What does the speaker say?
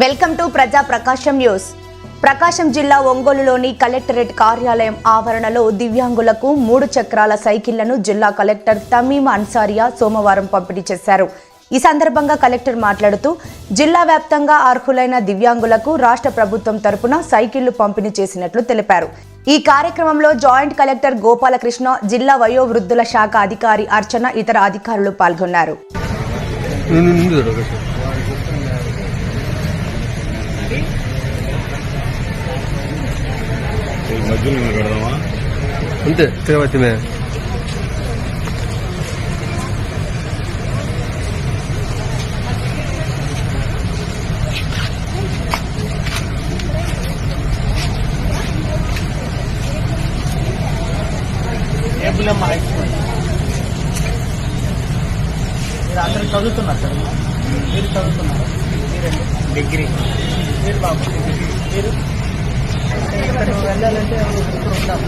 Welcome to ప్రజా ప్రకాశం news. ప్రకాశం జిల్లా ఒంగోలులోని కలెక్టరేట్ కార్యాలయం ఆవరణలో దివ్యాంగులకు మూడు చక్రాల సైకిళ్ళను జిల్లా కలెక్టర్ తమీమ్ అన్సారియా సోమవారం పంపిణీ చేశారు. ఈ సందర్భంగా కలెక్టర్ మాట్లాడుతూ జిల్లా వ్యాప్తంగా అర్హులైన దివ్యాంగులకు రాష్ట్ర ప్రభుత్వం తరపున సైకిళ్ళు పంపిణీ చేసినట్లు తెలిపారు. ఈ కార్యక్రమంలో జాయింట్ కలెక్టర్ గోపాలకృష్ణ జిల్లా వయోవృద్ధుల శాఖ అధికారి అర్చన ఇతర అధికారులు పాల్గొన్నారు. నేను ముందు చూడు ఒకసారి. ఈ మధ్యలో నేను కడదామా అంతే తిరుపతిమే మీరు అందరూ చదువుతున్నారు సార్. మీరు చదువుతున్నారు. మీరండి డిగ్రీ మీరు బాబు. మీరు. అంటే వెళ్ళాలంటే ఇక్కడ ఉండాలి